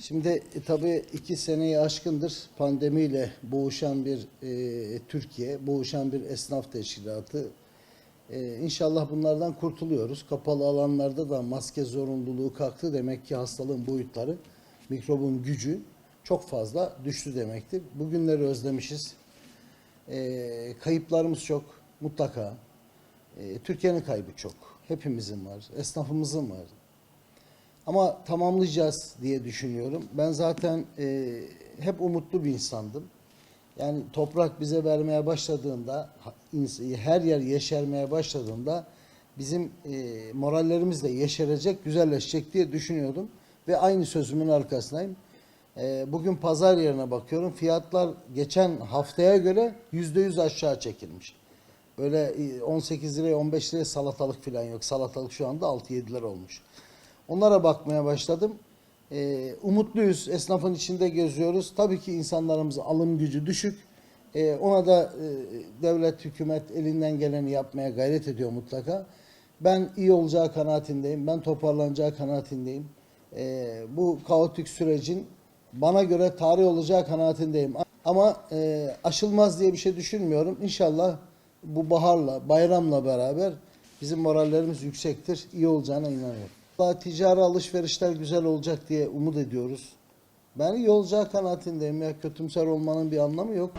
Şimdi e, tabii iki seneyi aşkındır pandemiyle boğuşan bir e, Türkiye, boğuşan bir esnaf teşkilatı. E, inşallah bunlardan kurtuluyoruz. Kapalı alanlarda da maske zorunluluğu kalktı. Demek ki hastalığın boyutları, mikrobun gücü çok fazla düştü demektir. Bugünleri özlemişiz. E, kayıplarımız çok mutlaka. E, Türkiye'nin kaybı çok. Hepimizin var, esnafımızın var. Ama tamamlayacağız diye düşünüyorum. Ben zaten e, hep umutlu bir insandım. Yani toprak bize vermeye başladığında, her yer yeşermeye başladığında bizim e, morallerimiz de yeşerecek, güzelleşecek diye düşünüyordum. Ve aynı sözümün arkasındayım. E, bugün pazar yerine bakıyorum. Fiyatlar geçen haftaya göre yüzde yüz aşağı çekilmiş. Böyle e, 18 liraya 15 liraya salatalık falan yok. Salatalık şu anda 6-7 lira olmuş. Onlara bakmaya başladım. Ee, umutluyuz. Esnafın içinde geziyoruz. Tabii ki insanlarımızın alım gücü düşük. Ee, ona da e, devlet, hükümet elinden geleni yapmaya gayret ediyor mutlaka. Ben iyi olacağı kanaatindeyim. Ben toparlanacağı kanaatindeyim. Ee, bu kaotik sürecin bana göre tarih olacağı kanaatindeyim. Ama e, aşılmaz diye bir şey düşünmüyorum. İnşallah bu baharla, bayramla beraber bizim morallerimiz yüksektir. İyi olacağına inanıyorum. Daha ticari alışverişler güzel olacak diye umut ediyoruz. Ben iyi olacağı kanaatindeyim ya kötümser olmanın bir anlamı yok.